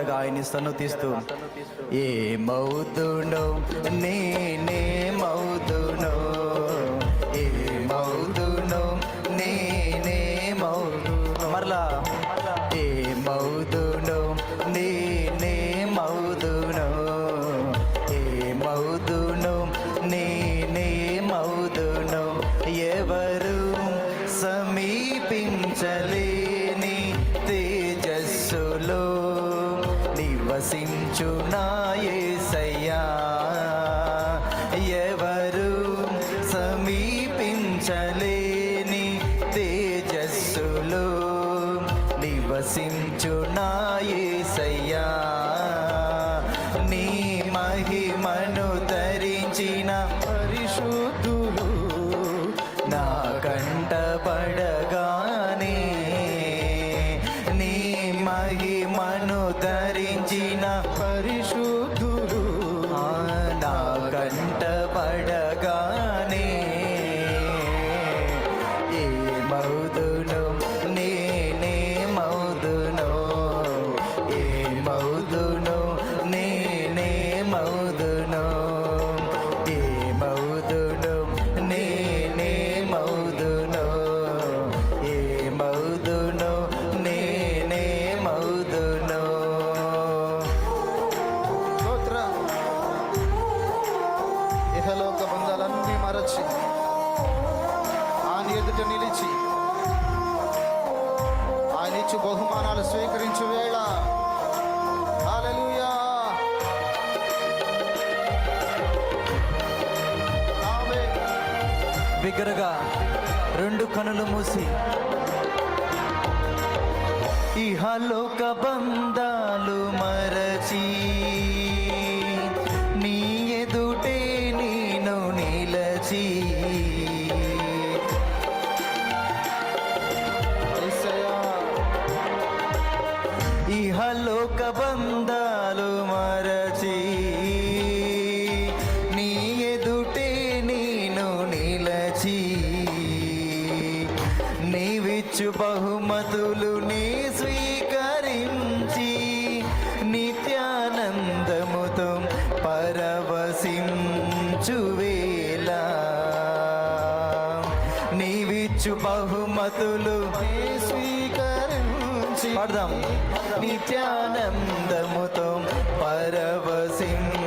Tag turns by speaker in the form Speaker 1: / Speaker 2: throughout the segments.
Speaker 1: బిగ్గరగా ఆయన్ని సన్నుతిస్తూ ఏ మౌదునో నేనే మౌదునో నివసించునాయసయ్యా
Speaker 2: ఇహలోక బంధాలన్నీ మరచి ఆయన ఎదుట నిలిచి ఆయన ఇచ్చి బహుమానాలు స్వీకరించు వేళ.
Speaker 1: బిగ్గరగా రెండు కనులు మూసి. ఇహలోక బంధాలు మరచి. నీవిచ్చు బహుమతులు స్వీకరించి పాడదాం. నిత్యానందముతో పరవశించువేలా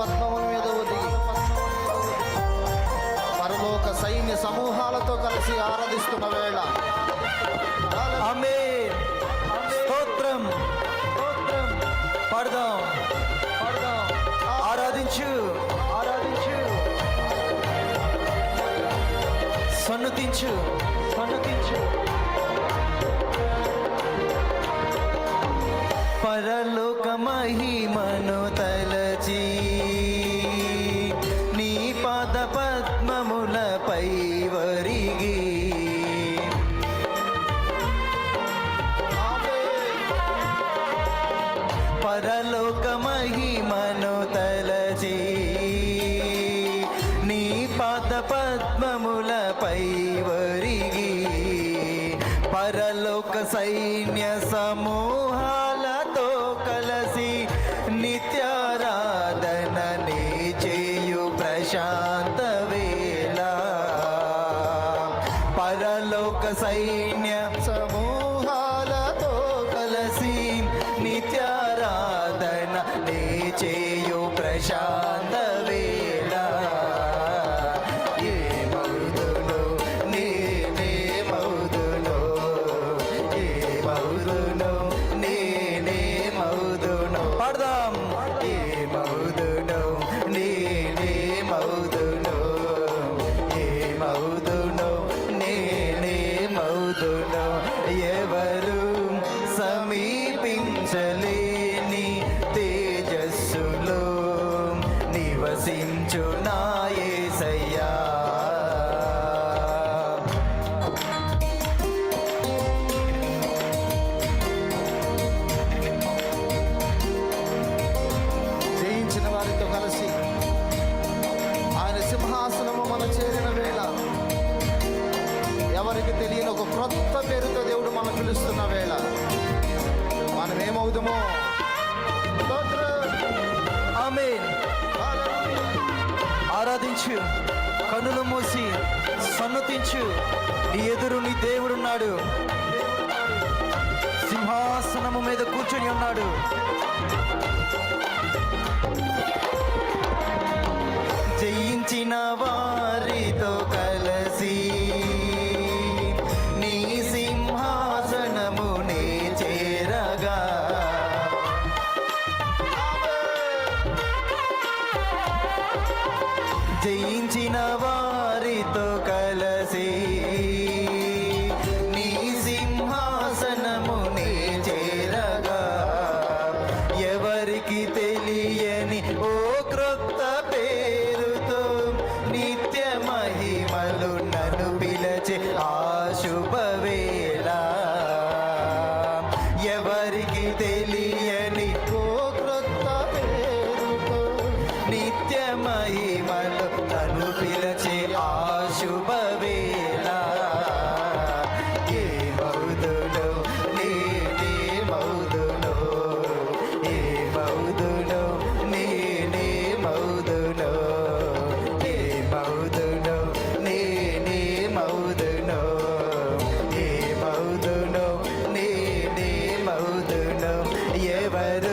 Speaker 2: పద్మముల మీద ఒదిగి పరలోక సైన్య సమూహాలతో కలిసి ఆరాధిస్తున్న వేళ.
Speaker 1: ఆమె స్తోత్రం. పడదాం. పడదాం ఆరాధించు ఆరాధించు. సన్నతించు. సన్నతించు. పరలోక పాదములపై వరిగి. పరలోక మహిమను తలచి నీ పాద పద్మములపై వరిగి. పరలోక సైన్య
Speaker 2: సమూహాలతో
Speaker 1: కలసి నిత్యారాధన నీ చేయు
Speaker 2: ప్రశాంతవే. ಹೌದು ఎవరికి తెలియని ఒక క్రొత్త పేరుతో దేవుడు మనం పిలుస్తున్న వేళ మనం ఏమవుదామో
Speaker 1: ఆమె ఆరాధించు కన్నులు మూసి సన్నతించు. నీ ఎదురు నీ దేవుడున్నాడు సింహాసనము మీద కూర్చొని ఉన్నాడు. జయించినవా? అందరికీ తెలియ right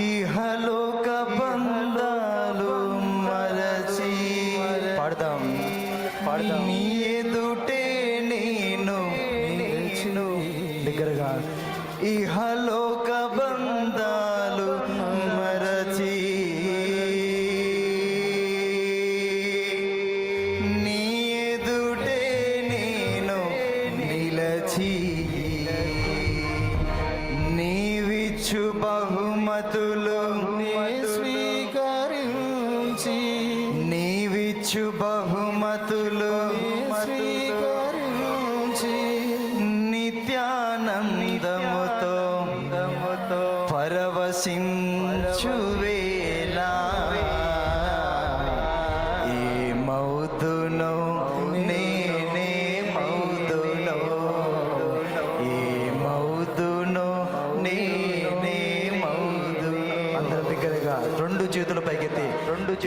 Speaker 1: ఇహలోక బంధాలు మరచి పడదాం పడదాం. शुभम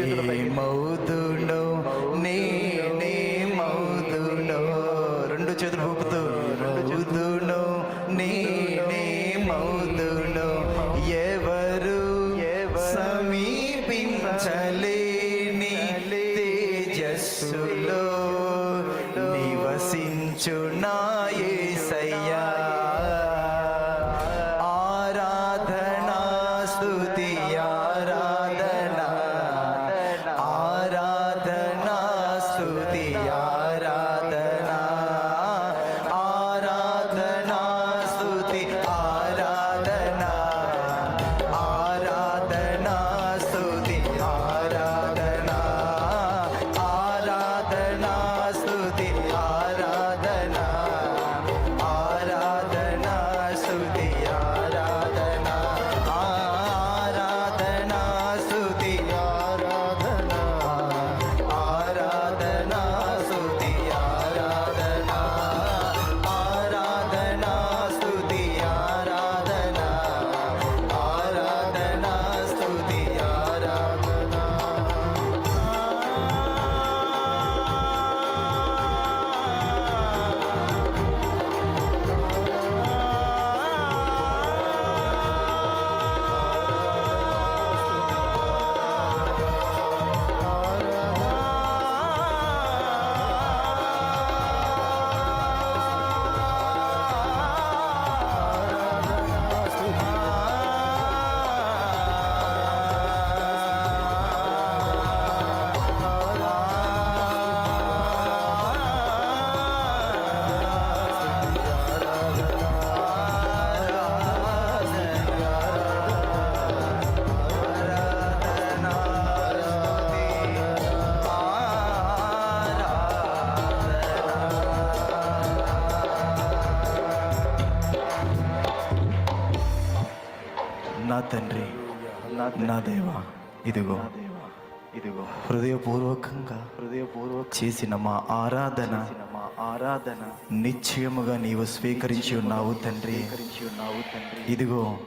Speaker 1: ఏమవుతును నేనే నా తండ్రి నా దేవా ఇదిగో. ఇదిగో. హృదయపూర్వకంగా హృదయపూర్వక చేసిన మా ఆరాధన మా ఆరాధన నిశ్చయముగా నీవు స్వీకరించి ఉన్నావు తండ్రి. ఇదిగో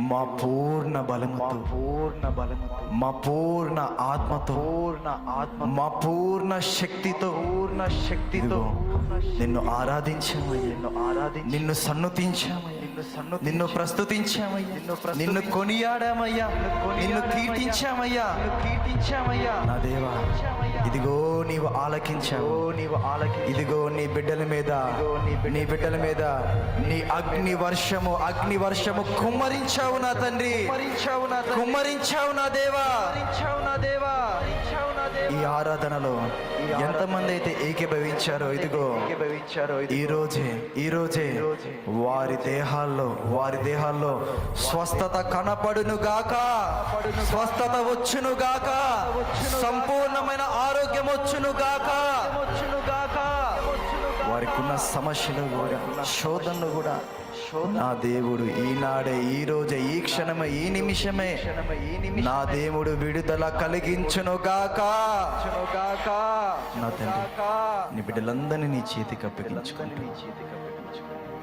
Speaker 1: మా పూర్ణ బలముతో పూర్ణ బలముతో మా పూర్ణ ఆత్మతో పూర్ణ ఆత్మ మా పూర్ణ శక్తితో పూర్ణ శక్తితో నిన్ను ఆరాధించామయ్యా. నిన్ను ఆరాధి నిన్ను సన్నుతించామయ్యా. నిన్ను ప్రస్తుతించామయ్యా. నిన్ను నిన్ను కొనియాడామయ్యా. నిన్ను కీర్తించామయ్యా. కీర్తించామయ్యా. నా దేవా ఇదిగో నీవు ఆలకించావు. నీవు ఆలకి ఇదిగో నీ బిడ్డల మీద నీ బిడ్డల మీద. నీ అగ్ని వర్షము అగ్ని వర్షము కుమ్మరించావు నా తండ్రి. కుమ్మరించావు నా దేవా. నా దేవా. ఈ ఆరాధనలో ఎంతమంది అయితే ఏకీభవించారో ఇదిగో ఈ రోజే ఈ రోజే వారి దేహాల్లో వారి దేహాల్లో స్వస్థత కనపడును గాక. స్వస్థత వచ్చును గాక. సంపూర్ణమైన ఆరోగ్యం వచ్చును గాక. వారికి ఉన్న సమస్యలు కూడా శోధనలు కూడా. నా దేవుడు ఈనాడే ఈ రోజే ఈ క్షణమే ఈ నిమిషమే నా దేవుడు విడుదల కలిగించును గాక. నా తండ్రి నీ బిడ్డలందరినీ నీ చేతికి అప్పగించుకుంటూ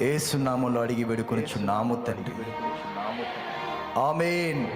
Speaker 1: ఏసునామంలో అడిగి వేడుకొనిచున్నాము తండ్రి. ఆమెన్.